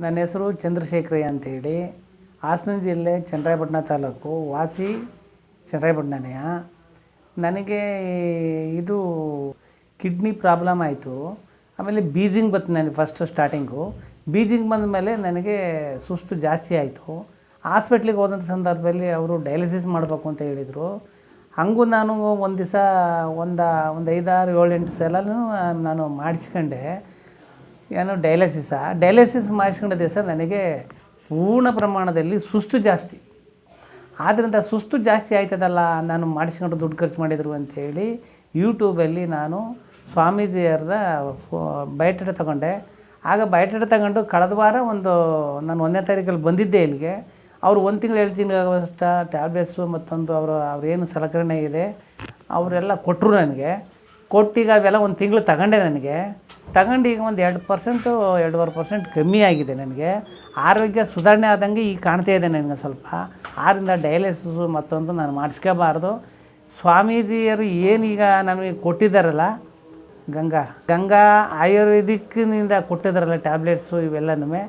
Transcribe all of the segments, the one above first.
ನನ್ನ ಹೆಸರು ಚಂದ್ರಶೇಖರಯ್ಯ ಅಂತೇಳಿ. ಹಾಸನ ಜಿಲ್ಲೆ ಚನ್ನರಾಯಪಟ್ಟಣ ತಾಲೂಕು. ವಾಸಿ ಚನ್ನರಾಯಪಟ್ಟಣನೆಯ. ನನಗೆ ಇದು ಕಿಡ್ನಿ ಪ್ರಾಬ್ಲಮ್ ಆಯಿತು. ಆಮೇಲೆ ಬೀಜಿಂಗ್ ಬಂತು ನನಗೆ ಫಸ್ಟು ಸ್ಟಾರ್ಟಿಂಗು ಬೀಜಿಂಗ್ ಬಂದ ಮೇಲೆ ನನಗೆ ಸುಸ್ತು ಜಾಸ್ತಿ ಆಯಿತು. ಹಾಸ್ಪಿಟ್ಲಿಗೆ ಹೋದಂಥ ಸಂದರ್ಭದಲ್ಲಿ ಅವರು ಡಯಾಲಿಸಿಸ್ ಮಾಡಬೇಕು ಅಂತ ಹೇಳಿದರು. ಹಂಗೂ ನಾನು ಒಂದು ದಿವಸ ಒಂದು ಒಂದು ಐದಾರು ಏಳು ಎಂಟು ಸಲನೂ ನಾನು ಮಾಡಿಸ್ಕೊಂಡೆ. ಏನು ಡಯಾಲಿಸಿಸ ಡಯಾಲಿಸಿಸ್ ಮಾಡಿಸ್ಕೊಂಡಿದ್ದೆ ಸರ್, ನನಗೆ ಪೂರ್ಣ ಪ್ರಮಾಣದಲ್ಲಿ ಸುಸ್ತು ಜಾಸ್ತಿ. ಆದ್ದರಿಂದ ಸುಸ್ತು ಜಾಸ್ತಿ ಆಯ್ತದಲ್ಲ, ನಾನು ಮಾಡಿಸ್ಕೊಂಡು ದುಡ್ಡು ಖರ್ಚು ಮಾಡಿದರು ಅಂಥೇಳಿ ಯೂಟ್ಯೂಬಲ್ಲಿ ನಾನು ಸ್ವಾಮೀಜಿಯವ್ರದ ಬಯೋಟೇಟ ತಗೊಂಡೆ. ಆಗ ಬಯೋಟೇಟ ತಗೊಂಡು ಕಳೆದ ವಾರ ಒಂದು, ನಾನು ಒಂದನೇ ತಾರೀಕಲ್ಲಿ ಬಂದಿದ್ದೆ ಇಲ್ಲಿಗೆ. ಅವರು ಒಂದು ತಿಂಗಳು, ಎರಡು ತಿಂಗಳಾಗುವಷ್ಟು ಟ್ಯಾಬ್ಲೆಟ್ಸು ಮತ್ತೊಂದು ಅವರು ಅವ್ರೇನು ಸಲಕರಣೆ ಇದೆ, ಅವರೆಲ್ಲ ಕೊಟ್ಟರು ನನಗೆ. ಕೊಟ್ಟೀಗ ಅವೆಲ್ಲ ಒಂದು ತಿಂಗಳು ತಗೊಂಡೆ ನನಗೆ. ತಗೊಂಡು ಈಗ ಒಂದು ಎರಡು ಪರ್ಸೆಂಟು ಎರಡೂವರೆ ಪರ್ಸೆಂಟ್ ಕಮ್ಮಿ ಆಗಿದೆ ನನಗೆ. ಆರೋಗ್ಯ ಸುಧಾರಣೆ ಆದಂಗೆ ಈಗ ಕಾಣ್ತಾ ಇದೆ ನನಗೆ ಸ್ವಲ್ಪ. ಆರಿಂದ ಡಯಾಲಿಸಿಸು ಮತ್ತೊಂದು ನಾನು ಮಾಡಿಸ್ಕೋಬಾರ್ದು. ಸ್ವಾಮೀಜಿಯರು ಏನೀಗ ನಮಗೆ ಕೊಟ್ಟಿದ್ದಾರಲ್ಲ, ಗಂಗಾ. ಗಂಗಾ ಆಯುರ್ವೇದಿಕ್ನಿಂದ ಕೊಟ್ಟಿದ್ದಾರಲ್ಲ ಟ್ಯಾಬ್ಲೆಟ್ಸು ಇವೆಲ್ಲನೂ.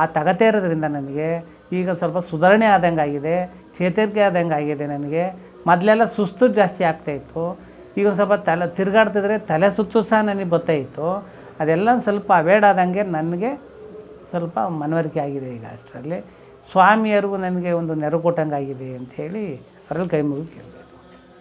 ಆ ತಗತೇ ಇರೋದ್ರಿಂದ ನನಗೆ ಈಗ ಸ್ವಲ್ಪ ಸುಧಾರಣೆ ಆದಂಗೆ ಆಗಿದೆ ಚೇತರಿಕೆ ಆದಂಗೆ ಆಗಿದೆ ನನಗೆ. ಮೊದಲೆಲ್ಲ ಸುಸ್ತು ಜಾಸ್ತಿ ಆಗ್ತಾಯಿತ್ತು ಈಗ ಸ್ವಲ್ಪ ತಲೆ ತಿರುಗಾಡ್ತಿದ್ರೆ ತಲೆ ಸುತ್ತು ಸಹ ನನಗೆ ಗೊತ್ತಾಯಿತು ಅದೆಲ್ಲ ಸ್ವಲ್ಪ ಅವೇಡ್ ಆದಂಗೆ ನನಗೆ ಸ್ವಲ್ಪ ಮನವರಿಕೆ ಆಗಿದೆ ಈಗ ಅಷ್ಟರಲ್ಲಿ. ಸ್ವಾಮಿಯರಿಗೂ ನನಗೆ ಒಂದು ನೆರವು ಕೊಟ್ಟಂಗೆ ಆಗಿದೆ ಅಂಥೇಳಿ ಅವರಲ್ಲಿ ಕೈ ಮುಗಿ ಕೇಳ್ತೀನಿ